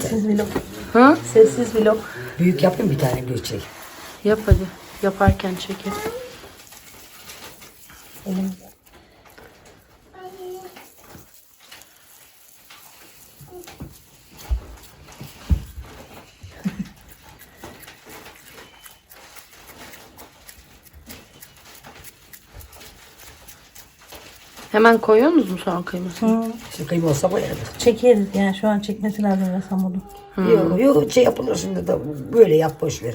Sessiz vlog. Ha? Sessiz vlog. Büyük yapayım bir tane büyük göçeği. Yap hadi. Yaparken çekin. Elim Hemen koyuyor musunuz soğan kıymasını? Şimdi kıyma olsa koyarız. Çekeriz yani şu an çekmesi lazım resam bunu. Yok yok şey yapılır şimdi de böyle yap boş ver.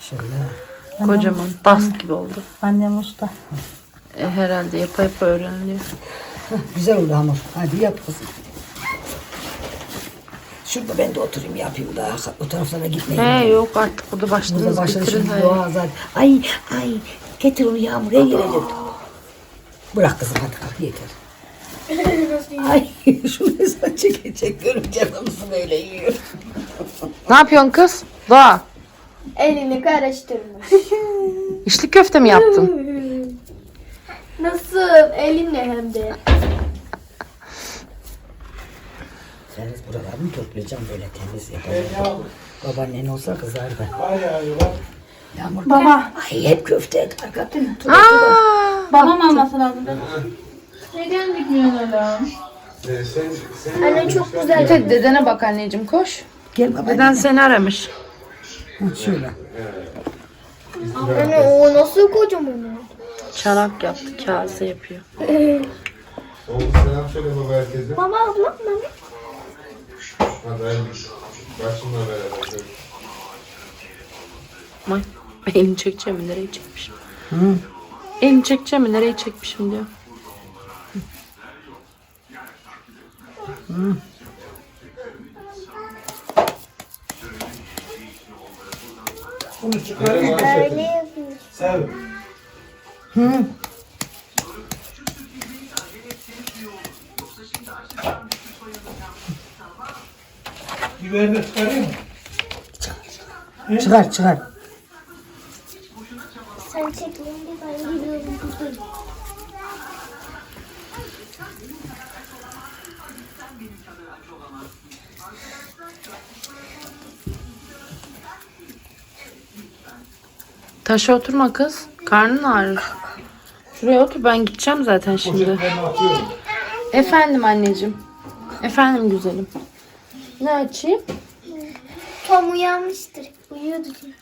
Şöyle. Kocaman bast gibi oldu. Annem usta. E, herhalde yapa yapa öğreniliyor. Güzel oldu hamur. Hadi yap kızım. Şurada ben de oturayım yapayım daha. O taraflara gitmeyeyim. He yok artık burada Burada başladınız başladı bitirin. şimdi dua zaten. Ay ay getir onu yağmur el yere götür. Bırak kızım hadi kalk yeter. Ay şunu sen çekecek görünce nasıl böyle yiyor. Ne yapıyorsun kız? Doğa. Elini karıştırmış. İçli köfte mi yaptın? Nasıl? Elinle hem de. Yalnız buralarını toplayacağım böyle temiz yapalım. Babaannen olsa kızardı. Yağmur. Baba. Ay hep köfte. Hakikaten. Aa, Babam alması lazım. Anne çok güzel. Hadi dedene bak anneciğim koş. Gel baba. Deden seni aramış. Ha, şöyle. Anne o nasıl kocaman? Çanak yaptı, kase yapıyor. Oğlum selam söyle baba herkese. Baba ablam mı? Hadi başımla beraber. görüşürüz. Ay, elini çekeceğim mi? Nereye çekmişim? Elini çekeceğim mi? Nereye çekmişim diyor. Öyle yapıyor. Biberi de çıkarayım mı? Çıkar çıkar. Sen çekilin ben gidiyorum. Taşa oturma kız. Karnın ağrır. Şuraya otur ben gideceğim zaten şimdi. Poşetlerini atıyorum. Efendim anneciğim. Efendim güzelim. Ne açayım? Tom uyanmıştır. Uyuyordu diyor.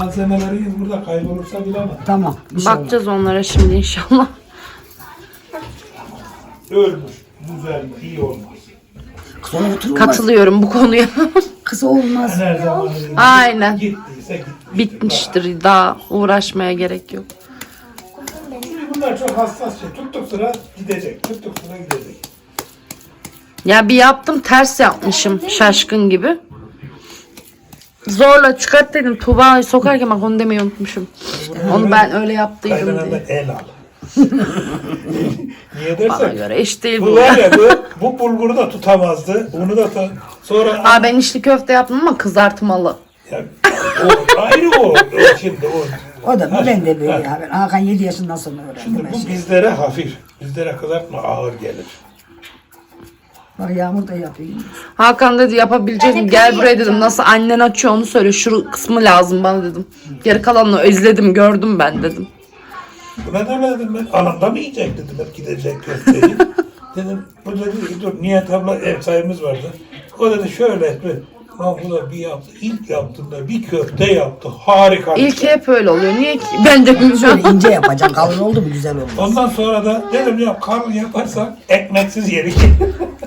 Malzemeleri burada kaybolursa bilemem. Tamam. Bir şey olmaz. Bakacağız onlara şimdi inşallah. Ölmüş, güzel, iyi olmaz. Kız ona oturulmaz. Katılıyorum bu konuya. Kız olmaz. Her zaman Aynen. gittiyse gitti. Bitmiştir. Daha uğraşmaya gerek yok. Bunlar çok hassas şey. Tuttuk sıra gidecek, tuttuk sıra gidecek. Ya bir yaptım ters yapmışım şaşkın gibi. Zorla çıkart dedim. Tuğba'yı sokarken bak onu demeyi unutmuşum. Onu ben öyle yaptıydım Kaynananda diye. el al. Niye Bana dersen? göre eş değil Bu bu. var ya bu, bu bulguru da tutamazdı. Onu da ta, sonra Aa ben içli köfte yaptım ama kızartmalı. ya, o, ayrı o, o şimdi o. O da bu ben de böyle. Ben Hakan 7 yaşından sonra öğrendim. Şimdi bu şeyi. bizlere hafif. Bizlere kızartma ağır gelir. Bak Yağmur da yapıyor. Hakan dedi yapabilecek mi? Gel buraya dedim. Nasıl annen açıyor onu söyle. Şu kısmı lazım bana dedim. Geri kalanını izledim gördüm ben dedim. Buna da ne dedim ben? Anamda mı yiyecek dedim hep gidecek köfteyi. dedim bu dedi ki, dur Niyet abla ev sahibimiz vardı. O dedi şöyle etti. Da bir yaptı. İlk yaptığında bir köfte yaptı. Harika. bir İlk şey. hep öyle oluyor. Niye ki? Ben de bilmiyorum. Şöyle ince yapacaksın. Kalın oldu mu güzel olmaz. Ondan sonra da dedim ya kalın yaparsan ekmeksiz yedik.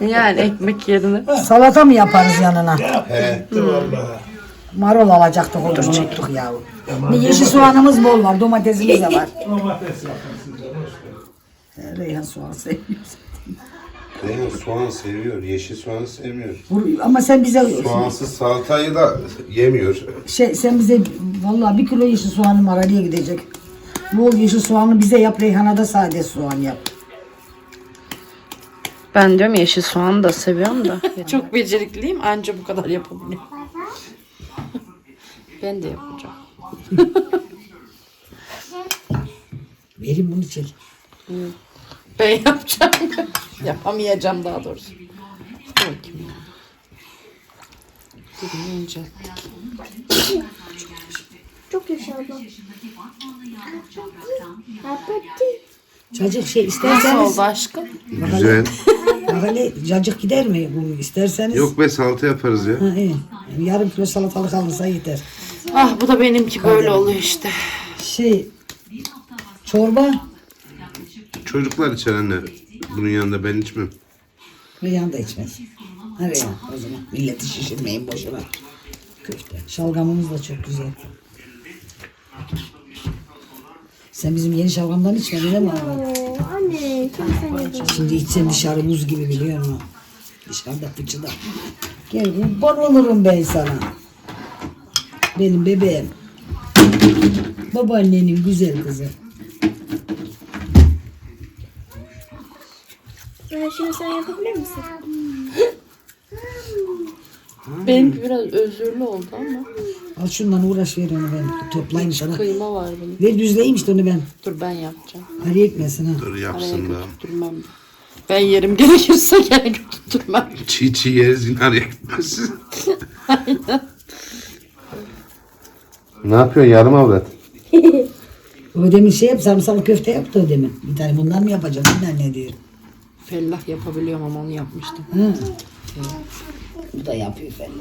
Yani ekmek yerine. Salata mı yaparız yanına? Yaptı gitti vallahi. Marul alacaktık onu unuttuk ya. Bir yeşil soğanımız bol var. Domatesimiz de var. Domates ver. Reyhan soğan seviyoruz. Reyhan soğan seviyor, yeşil soğanı sevmiyor. Vur- Ama sen bize Soğansız salatayı da yemiyor. şey sen bize vallahi bir kilo yeşil soğanım var Ali'ye gidecek. Bol yeşil soğanı bize yap Reyhan'a da sade soğan yap. Ben diyorum yeşil soğanı da seviyorum da. Çok becerikliyim anca bu kadar yapabiliyorum. ben de yapacağım. Verin bunu çek. Ben yapacağım. Yapamayacağım daha doğrusu. Dur bakayım. Dilimi incelttik. Çok yaşa abla. Cacık şey Nasıl isterseniz. oldu aşkım? Güzel. Hele cacık gider mi bu isterseniz? Yok be salata yaparız ya. Ha, iyi. Yarım kilo salatalık alırsa yeter. Ah bu da benimki böyle oluyor işte. Şey çorba Çocuklar içer anne. Bunun yanında ben içmem. Reyhan da içmez. Ha Reyhan o zaman. Milleti şişirmeyin boşuna. Köfte. Şalgamımız da çok güzel. Sen bizim yeni şalgamdan içmedin değil mi abi? Anne çok sevdim. Şimdi içsen dışarı buz gibi biliyor musun? Dışarıda fıçıda. Gel kurban olurum ben sana. Benim bebeğim. Babaannenin güzel kızı. Ben şimdi sen yapabilir misin? Benimki biraz özürlü oldu ama. Al şundan uğraş ver onu ben toplayayım sana. Kıyma var bunun. Ver düzleyeyim işte onu ben. Dur ben yapacağım. Araya ekmesin ha. Dur yapsın da. götürtmem. Ben yerim gerekirse gene götürtmem. Çiğ çiğ yeriz yine araya gitmez. ne yapıyorsun yarım avrat? O demin şey yap sarımsaklı köfte yaptı o demin. Bir tane bundan mı yapacağım? Ben ne diyor? Fellah yapabiliyorum ama onu yapmıştım. Ha. Bu da yapıyor falan.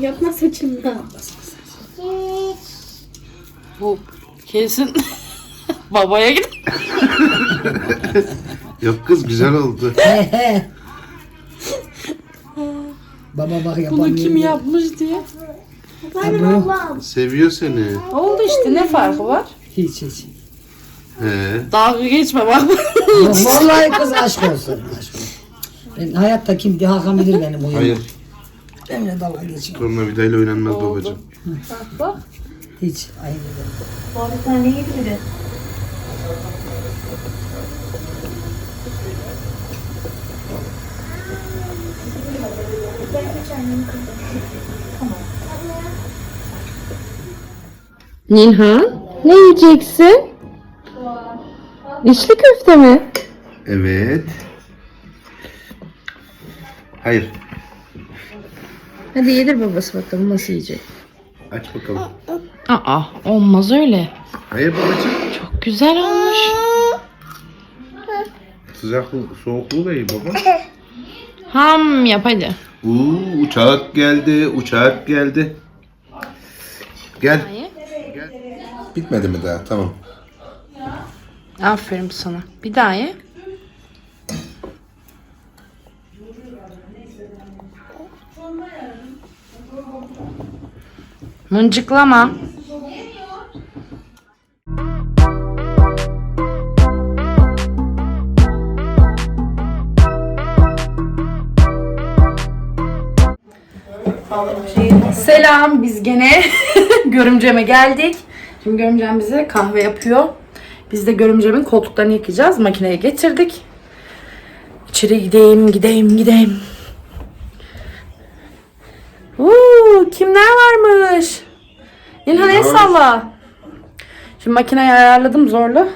Yapma saçımda. Bu kesin babaya git. Yok kız güzel oldu. Baba bak yapamıyor. Bunu kim yapmış diye. Benim ablam. Seviyor seni. Oldu işte ne farkı var? Hiç hiç. He. Dalga geçme bak. Vallahi kız aşk olsun. Aşk olsun. Ben hayatta kim diye Hakan bilir benim oyumu. Hayır. Benimle dalga geçiyor. Tornavidayla oynanmaz babacığım. bak. Hiç. Aynı Bu arada sen ne yedirdin? Nilhan, ne yiyeceksin? İçli köfte mi? Evet. Hayır. Hadi yedir babası bakalım nasıl yiyecek. Aç bakalım. Aa olmaz öyle. Hayır babacığım. Çok güzel olmuş. Sıcaklığı, soğukluğu da iyi baba. Ham yap hadi. Uuu uçak geldi, uçak geldi. Gel. Gel. Bitmedi mi daha? Tamam. Aferin sana. Bir daha ye. Mıncıklama. Selam biz gene görümceme geldik. Şimdi görümcem bize kahve yapıyor. Biz de görümcemin koltuklarını yıkayacağız. Makineye getirdik. İçeri gideyim, gideyim, gideyim. Uuu, kimler varmış? İlhan el salla. Şimdi makineyi ayarladım zorla.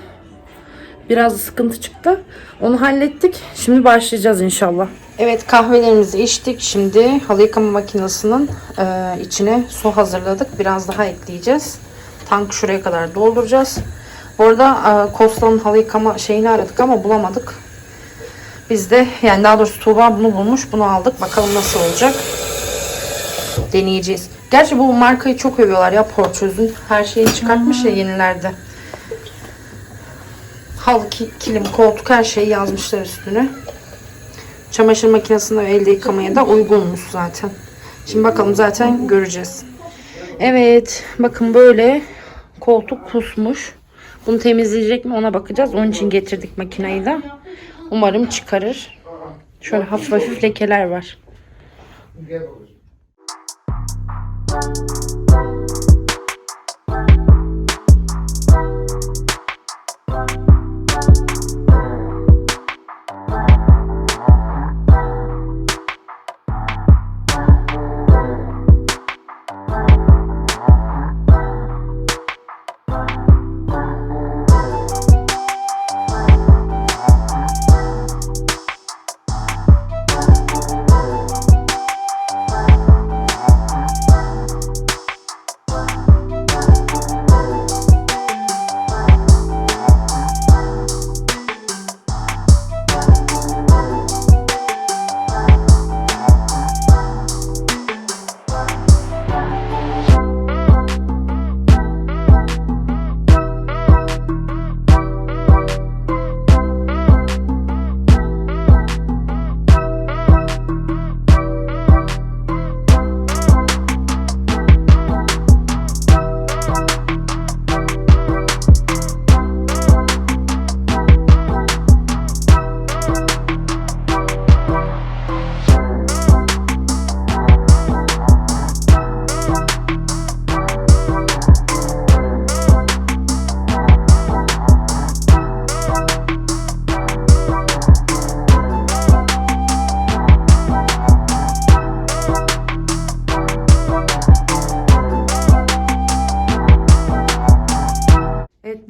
Biraz sıkıntı çıktı. Onu hallettik. Şimdi başlayacağız inşallah. Evet kahvelerimizi içtik. Şimdi halı yıkama makinesinin e, içine su hazırladık. Biraz daha ekleyeceğiz. Tank şuraya kadar dolduracağız. Bu arada e, Kosta'nın halı yıkama şeyini aradık ama bulamadık. Biz de yani daha doğrusu Tuğba bunu bulmuş. Bunu aldık. Bakalım nasıl olacak. Deneyeceğiz. Gerçi bu markayı çok övüyorlar ya Porçöz'ün. Her şeyi çıkartmış ya yenilerde. Halı, ki- kilim, koltuk her şeyi yazmışlar üstüne. Çamaşır makinesinde ve elde yıkamaya da uygunmuş zaten. Şimdi bakalım zaten göreceğiz. Evet bakın böyle koltuk kusmuş. Bunu temizleyecek mi ona bakacağız. Onun için getirdik makineyi de. Umarım çıkarır. Şöyle hafif hafif lekeler var. Evet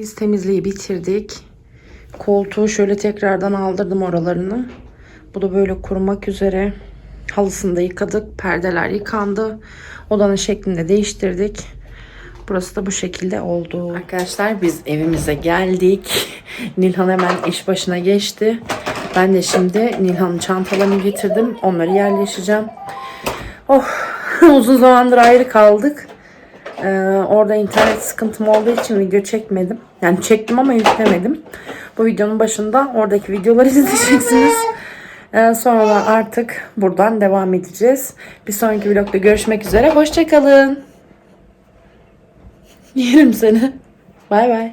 biz temizliği bitirdik. Koltuğu şöyle tekrardan aldırdım oralarını. Bu da böyle kurumak üzere. Halısını da yıkadık. Perdeler yıkandı. Odanın şeklini de değiştirdik. Burası da bu şekilde oldu. Arkadaşlar biz evimize geldik. Nilhan hemen iş başına geçti. Ben de şimdi Nilhan'ın çantalarını getirdim. Onları yerleşeceğim. Oh uzun zamandır ayrı kaldık. Ee, orada internet sıkıntım olduğu için video çekmedim. Yani çektim ama yüklemedim. Bu videonun başında oradaki videoları izleyeceksiniz. Ee, sonra artık buradan devam edeceğiz. Bir sonraki vlogda görüşmek üzere. Hoşçakalın. Yerim seni. Bay bay.